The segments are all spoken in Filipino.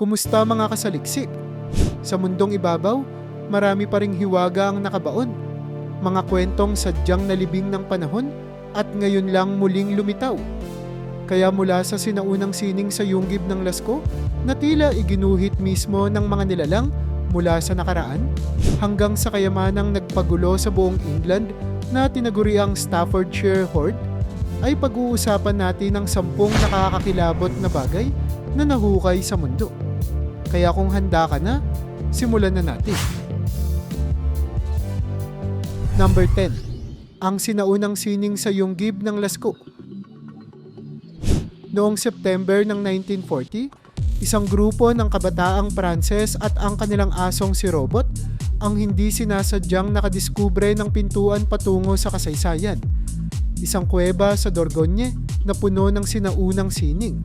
Kumusta mga kasaliksik? Sa mundong ibabaw, marami pa ring hiwaga ang nakabaon. Mga kwentong sadyang nalibing ng panahon at ngayon lang muling lumitaw. Kaya mula sa sinaunang sining sa yunggib ng Lasko na tila iginuhit mismo ng mga nilalang mula sa nakaraan hanggang sa kayamanang nagpagulo sa buong England na tinaguriang Staffordshire Horde ay pag-uusapan natin ang sampung nakakakilabot na bagay na nahukay sa mundo. Kaya kung handa ka na, simulan na natin. Number 10. Ang sinaunang sining sa yunggib ng Lasko. Noong September ng 1940, isang grupo ng kabataang Pranses at ang kanilang asong si Robot ang hindi sinasadyang nakadiskubre ng pintuan patungo sa kasaysayan. Isang kuweba sa Dordogne na puno ng sinaunang sining.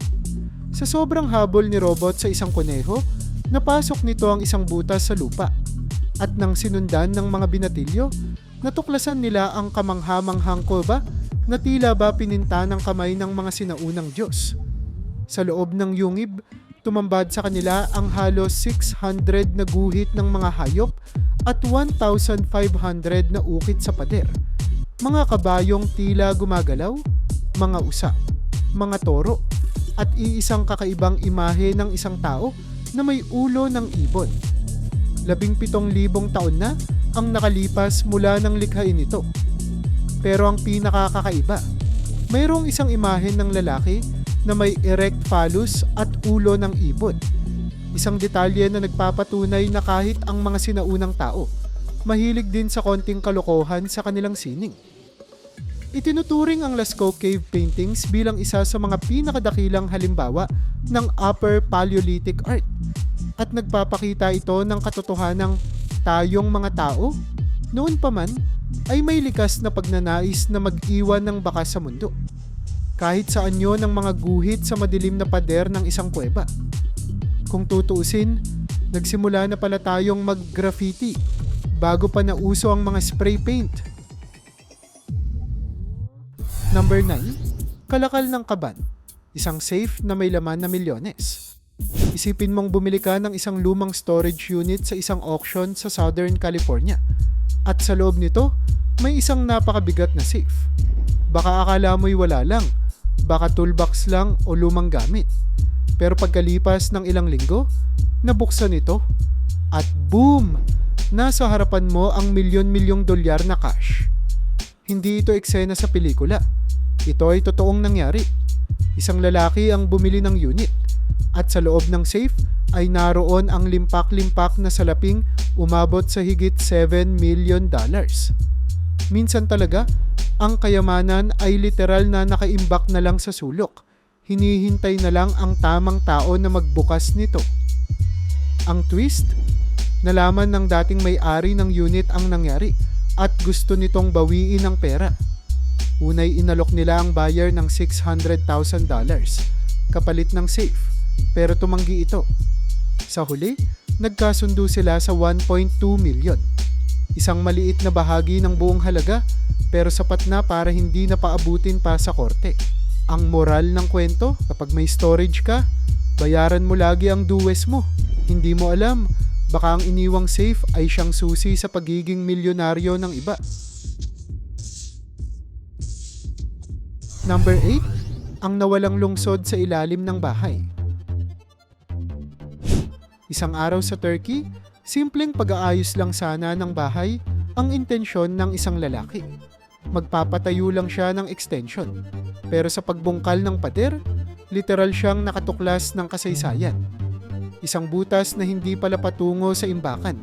Sa sobrang habol ni Robot sa isang kuneho, napasok nito ang isang butas sa lupa. At nang sinundan ng mga binatilyo, natuklasan nila ang kamanghamanghang kuweba na tila ba pininta ng kamay ng mga sinaunang Diyos. Sa loob ng yungib, tumambad sa kanila ang halos 600 na guhit ng mga hayop at 1,500 na ukit sa pader. Mga kabayong tila gumagalaw, mga usa, mga toro, at iisang kakaibang imahe ng isang tao na may ulo ng ibon. Labing pitong libong taon na ang nakalipas mula ng likhain ito. Pero ang pinakakakaiba, mayroong isang imahe ng lalaki na may erect phallus at ulo ng ibon. Isang detalye na nagpapatunay na kahit ang mga sinaunang tao, mahilig din sa konting kalokohan sa kanilang sining. Itinuturing ang Lascaux Cave Paintings bilang isa sa mga pinakadakilang halimbawa ng Upper Paleolithic art at nagpapakita ito ng katotohanang tayong mga tao noon pa man ay may likas na pagnanais na mag-iwan ng bakas sa mundo. Kahit sa anyo ng mga guhit sa madilim na pader ng isang kuweba. Kung tutuusin, nagsimula na pala tayong mag-graffiti bago pa nauso ang mga spray paint. Number 9, kalakal ng kaban. Isang safe na may laman na milyones. Isipin mong bumili ka ng isang lumang storage unit sa isang auction sa Southern California. At sa loob nito, may isang napakabigat na safe. Baka akala mo'y wala lang, baka toolbox lang o lumang gamit. Pero pagkalipas ng ilang linggo, nabuksan ito. At boom! Nasa harapan mo ang milyon-milyong dolyar na cash. Hindi ito eksena sa pelikula. Ito ay totoong nangyari. Isang lalaki ang bumili ng unit at sa loob ng safe ay naroon ang limpak-limpak na salaping umabot sa higit 7 million dollars. Minsan talaga, ang kayamanan ay literal na nakaimbak na lang sa sulok. Hinihintay na lang ang tamang tao na magbukas nito. Ang twist, nalaman ng dating may-ari ng unit ang nangyari at gusto nitong bawiin ang pera. Unay inalok nila ang buyer ng $600,000 kapalit ng safe pero tumanggi ito. Sa huli, nagkasundo sila sa 1.2 million. Isang maliit na bahagi ng buong halaga pero sapat na para hindi na paabutin pa sa korte. Ang moral ng kwento, kapag may storage ka, bayaran mo lagi ang duwes mo. Hindi mo alam, baka ang iniwang safe ay siyang susi sa pagiging milyonaryo ng iba. Number 8, ang nawalang lungsod sa ilalim ng bahay. Isang araw sa Turkey, simpleng pag-aayos lang sana ng bahay ang intensyon ng isang lalaki. Magpapatayo lang siya ng extension. Pero sa pagbungkal ng pader, literal siyang nakatuklas ng kasaysayan. Isang butas na hindi pala patungo sa imbakan,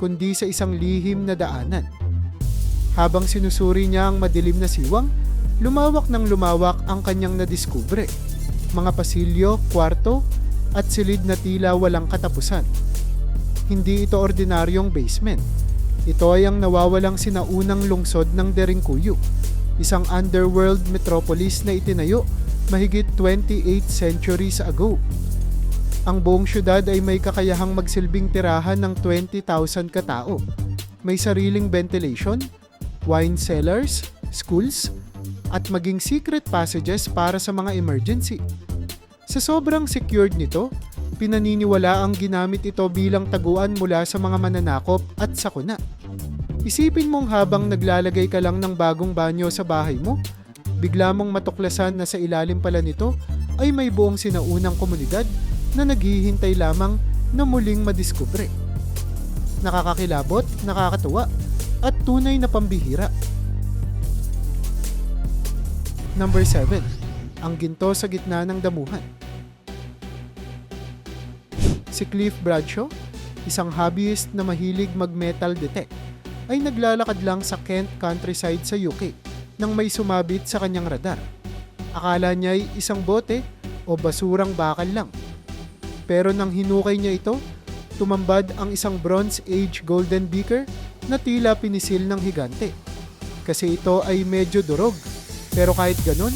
kundi sa isang lihim na daanan. Habang sinusuri niya ang madilim na siwang, lumawak ng lumawak ang kanyang nadiskubre. Mga pasilyo, kwarto, at silid na tila walang katapusan. Hindi ito ordinaryong basement. Ito ay ang nawawalang sinaunang lungsod ng Derinkuyu, isang underworld metropolis na itinayo mahigit 28 centuries ago. Ang buong syudad ay may kakayahang magsilbing tirahan ng 20,000 katao. May sariling ventilation, wine cellars, schools, at maging secret passages para sa mga emergency. Sa sobrang secured nito, Pinaniniwala ang ginamit ito bilang taguan mula sa mga mananakop at sakuna. Isipin mong habang naglalagay ka lang ng bagong banyo sa bahay mo, bigla mong matuklasan na sa ilalim pala nito ay may buong sinaunang komunidad na naghihintay lamang na muling madiskubre. Nakakakilabot, nakakatuwa, at tunay na pambihira. Number 7. Ang ginto sa gitna ng damuhan. Si Cliff Bradshaw, isang hobbyist na mahilig mag-metal detect, ay naglalakad lang sa Kent countryside sa UK nang may sumabit sa kanyang radar. Akala niya ay isang bote o basurang bakal lang. Pero nang hinukay niya ito, tumambad ang isang Bronze Age golden beaker na tila pinisil ng higante. Kasi ito ay medyo durog. Pero kahit ganun,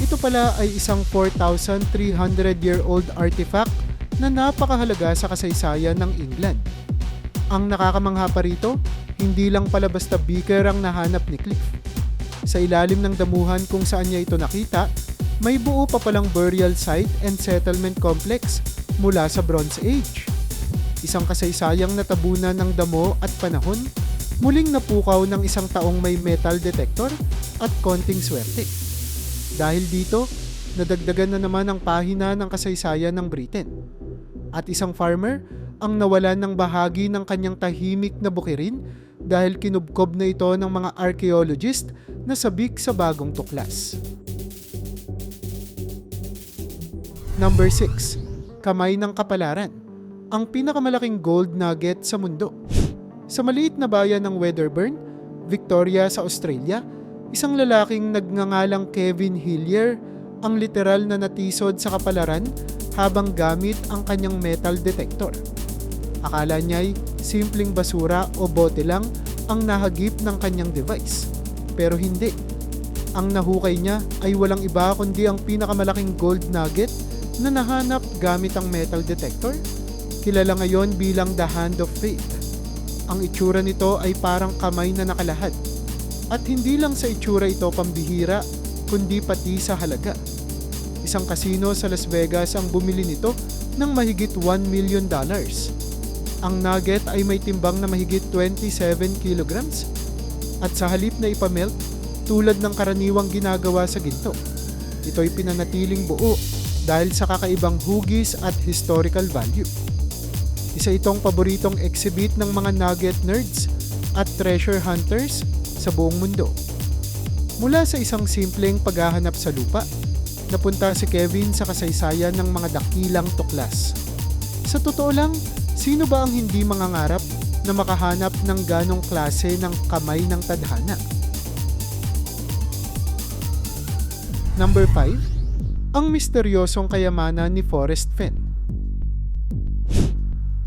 ito pala ay isang 4,300-year-old artifact na napakahalaga sa kasaysayan ng England. Ang nakakamangha pa rito, hindi lang pala basta beaker ang nahanap ni Cliff. Sa ilalim ng damuhan kung saan niya ito nakita, may buo pa palang burial site and settlement complex mula sa Bronze Age. Isang kasaysayang natabunan ng damo at panahon, muling napukaw ng isang taong may metal detector at konting swerte. Dahil dito, nadagdagan na naman ang pahina ng kasaysayan ng Britain. At isang farmer ang nawalan ng bahagi ng kanyang tahimik na bukirin dahil kinubkob na ito ng mga archaeologist na sabik sa bagong tuklas. Number 6. Kamay ng Kapalaran Ang pinakamalaking gold nugget sa mundo. Sa maliit na bayan ng Wedderburn, Victoria sa Australia, isang lalaking nagngangalang Kevin Hillier ang literal na natisod sa kapalaran habang gamit ang kanyang metal detector. Akala niya'y simpleng basura o bote lang ang nahagip ng kanyang device. Pero hindi. Ang nahukay niya ay walang iba kundi ang pinakamalaking gold nugget na nahanap gamit ang metal detector. Kilala ngayon bilang the Hand of Fate. Ang itsura nito ay parang kamay na nakalahad. At hindi lang sa itsura ito pambihira, kundi pati sa halaga. Isang kasino sa Las Vegas ang bumili nito ng mahigit 1 million dollars. Ang nugget ay may timbang na mahigit 27 kilograms. At sa halip na ipamelt, tulad ng karaniwang ginagawa sa ginto, ito'y pinanatiling buo dahil sa kakaibang hugis at historical value. Isa itong paboritong exhibit ng mga nugget nerds at treasure hunters sa buong mundo. Mula sa isang simpleng paghahanap sa lupa, napunta si Kevin sa kasaysayan ng mga dakilang tuklas. Sa totoo lang, sino ba ang hindi mangangarap na makahanap ng ganong klase ng kamay ng tadhana? Number 5. Ang misteryosong kayamanan ni Forrest Fenn.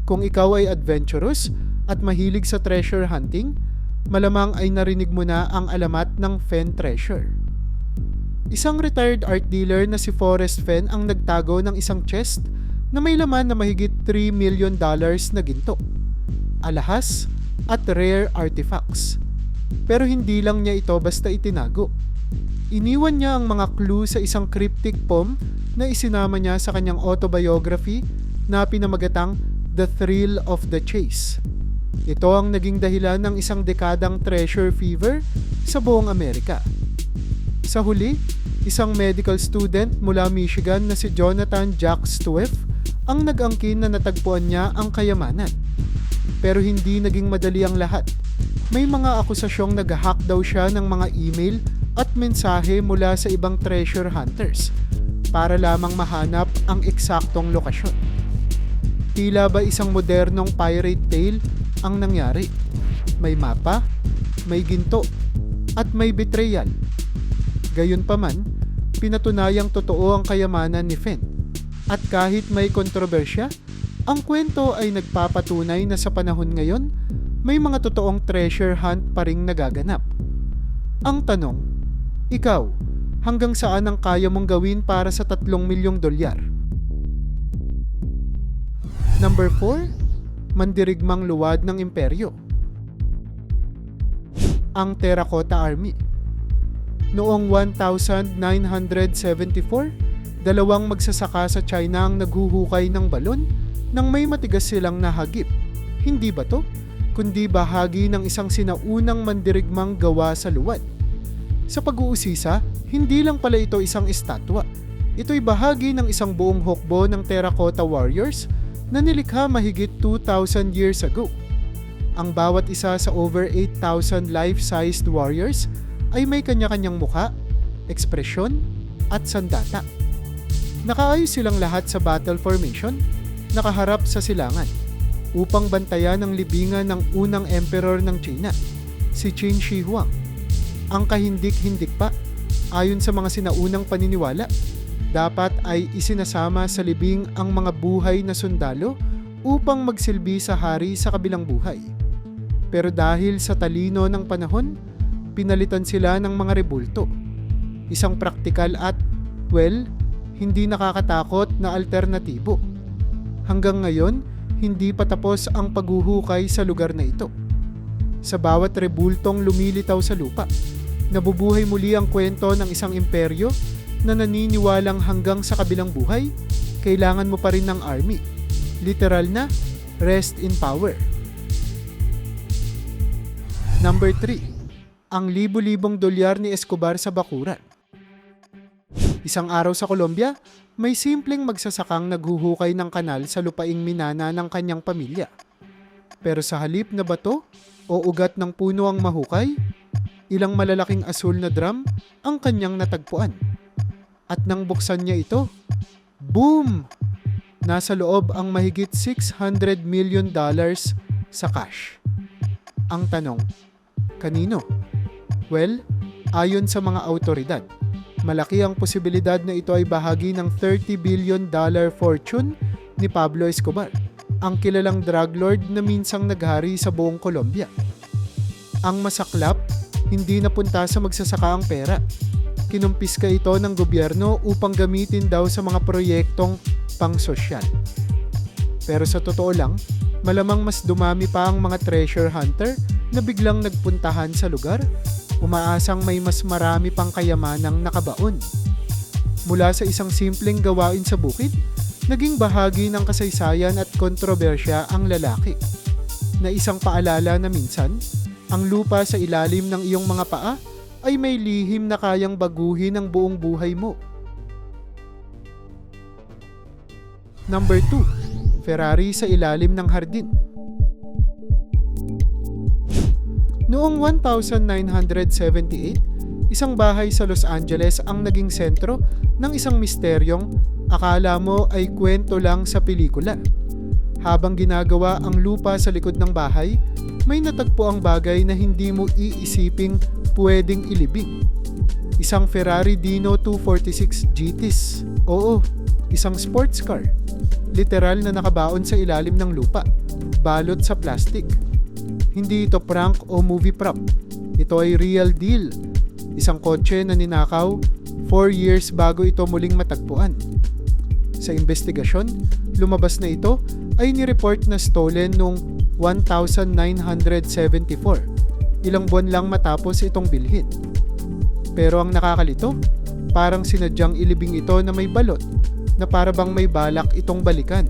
Kung ikaw ay adventurous at mahilig sa treasure hunting, malamang ay narinig mo na ang alamat ng Fenn Treasure. Isang retired art dealer na si Forrest Fenn ang nagtago ng isang chest na may laman na mahigit 3 million dollars na ginto, alahas at rare artifacts. Pero hindi lang niya ito basta itinago. Iniwan niya ang mga clue sa isang cryptic poem na isinama niya sa kanyang autobiography na pinamagatang The Thrill of the Chase. Ito ang naging dahilan ng isang dekadang treasure fever sa buong Amerika. Sa huli, isang medical student mula Michigan na si Jonathan Jack Swift ang nag-angkin na natagpuan niya ang kayamanan. Pero hindi naging madali ang lahat. May mga akusasyong nag-hack daw siya ng mga email at mensahe mula sa ibang treasure hunters para lamang mahanap ang eksaktong lokasyon. Tila ba isang modernong pirate tale ang nangyari? May mapa, may ginto, at may betrayal. Gayunpaman, pinatunayang totoo ang kayamanan ni Fenn. At kahit may kontrobersya, ang kwento ay nagpapatunay na sa panahon ngayon, may mga totoong treasure hunt pa ring nagaganap. Ang tanong, ikaw, hanggang saan ang kaya mong gawin para sa 3 milyong dolyar? Number 4, mandirigmang luwad ng imperyo. Ang Terracotta Army Noong 1974, dalawang magsasaka sa China ang naghuhukay ng balon nang may matigas silang nahagip. Hindi ba to? Kundi bahagi ng isang sinaunang mandirigmang gawa sa luwad. Sa pag-uusisa, hindi lang pala ito isang estatwa. Ito'y bahagi ng isang buong hukbo ng terracotta warriors na nilikha mahigit 2,000 years ago. Ang bawat isa sa over 8,000 life-sized warriors ay may kanya-kanyang muka, ekspresyon, at sandata. Nakaayos silang lahat sa battle formation, nakaharap sa silangan, upang bantayan ang libingan ng unang emperor ng China, si Qin Shi Huang. Ang kahindik-hindik pa, ayon sa mga sinaunang paniniwala, dapat ay isinasama sa libing ang mga buhay na sundalo upang magsilbi sa hari sa kabilang buhay. Pero dahil sa talino ng panahon, pinalitan sila ng mga rebulto. Isang praktikal at, well, hindi nakakatakot na alternatibo. Hanggang ngayon, hindi pa tapos ang paghuhukay sa lugar na ito. Sa bawat rebultong lumilitaw sa lupa, nabubuhay muli ang kwento ng isang imperyo na naniniwalang hanggang sa kabilang buhay, kailangan mo pa rin ng army. Literal na, rest in power. Number 3. Ang libu-libong dolyar ni Escobar sa bakuran. Isang araw sa Colombia, may simpleng magsasakang naghuhukay ng kanal sa lupaing minana ng kanyang pamilya. Pero sa halip na bato o ugat ng puno ang mahukay, ilang malalaking asul na drum ang kanyang natagpuan. At nang buksan niya ito, boom! Nasa loob ang mahigit 600 million dollars sa cash. Ang tanong, kanino? Well, ayon sa mga autoridad, malaki ang posibilidad na ito ay bahagi ng 30 billion dollar fortune ni Pablo Escobar, ang kilalang drug lord na minsang naghari sa buong Colombia. Ang masaklap, hindi napunta sa magsasaka ang pera. Kinumpiska ito ng gobyerno upang gamitin daw sa mga proyektong pang-sosyal. Pero sa totoo lang, malamang mas dumami pa ang mga treasure hunter na biglang nagpuntahan sa lugar, umaasang may mas marami pang kayamanang nakabaon. Mula sa isang simpleng gawain sa bukid, naging bahagi ng kasaysayan at kontrobersya ang lalaki. Na isang paalala na minsan, ang lupa sa ilalim ng iyong mga paa ay may lihim na kayang baguhin ang buong buhay mo. Number 2. Ferrari sa ilalim ng hardin. Noong 1978, isang bahay sa Los Angeles ang naging sentro ng isang misteryong akala mo ay kwento lang sa pelikula. Habang ginagawa ang lupa sa likod ng bahay, may natagpo ang bagay na hindi mo iisiping pwedeng ilibing. Isang Ferrari Dino 246 GTS. Oo, isang sports car. Literal na nakabaon sa ilalim ng lupa, balot sa plastic. Hindi ito prank o movie prop. Ito ay real deal. Isang kotse na ninakaw 4 years bago ito muling matagpuan. Sa investigasyon, lumabas na ito ay nireport na stolen noong 1974, ilang buwan lang matapos itong bilhin. Pero ang nakakalito, parang sinadyang ilibing ito na may balot na para bang may balak itong balikan.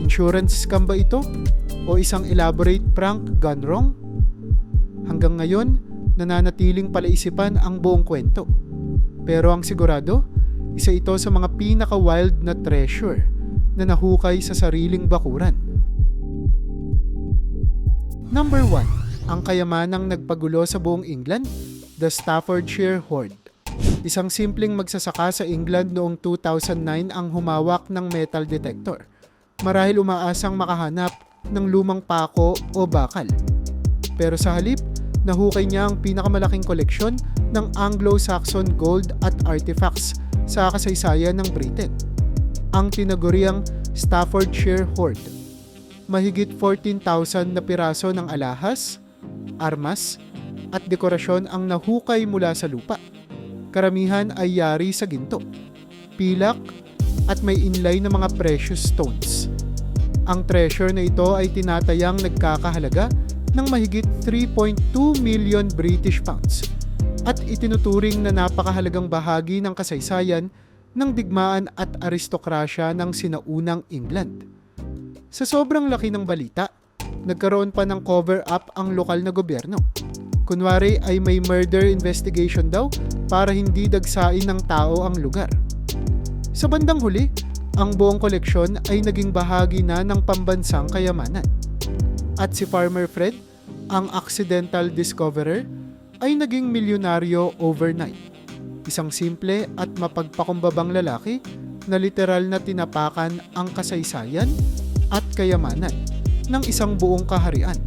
Insurance scam ba ito? O isang elaborate prank gone wrong? Hanggang ngayon, nananatiling palaisipan ang buong kwento. Pero ang sigurado, isa ito sa mga pinaka-wild na treasure na nahukay sa sariling bakuran. Number 1. Ang kayamanang nagpagulo sa buong England, the Staffordshire Hoard. Isang simpleng magsasaka sa England noong 2009 ang humawak ng metal detector. Marahil umaasang makahanap ng lumang pako o bakal. Pero sa halip, nahukay niya ang pinakamalaking koleksyon ng Anglo-Saxon gold at artifacts sa kasaysayan ng Britain. Ang tinaguriang Staffordshire Hoard. Mahigit 14,000 na piraso ng alahas, armas, at dekorasyon ang nahukay mula sa lupa. Karamihan ay yari sa ginto, pilak, at may inlay na mga precious stones. Ang treasure na ito ay tinatayang nagkakahalaga ng mahigit 3.2 million British pounds at itinuturing na napakahalagang bahagi ng kasaysayan ng digmaan at aristokrasya ng sinaunang England. Sa sobrang laki ng balita, nagkaroon pa ng cover-up ang lokal na gobyerno. Kunwari ay may murder investigation daw para hindi dagsain ng tao ang lugar. Sa bandang huli, ang buong koleksyon ay naging bahagi na ng pambansang kayamanan. At si Farmer Fred, ang accidental discoverer, ay naging milyonaryo overnight. Isang simple at mapagpakumbabang lalaki na literal na tinapakan ang kasaysayan at kayamanan ng isang buong kaharian.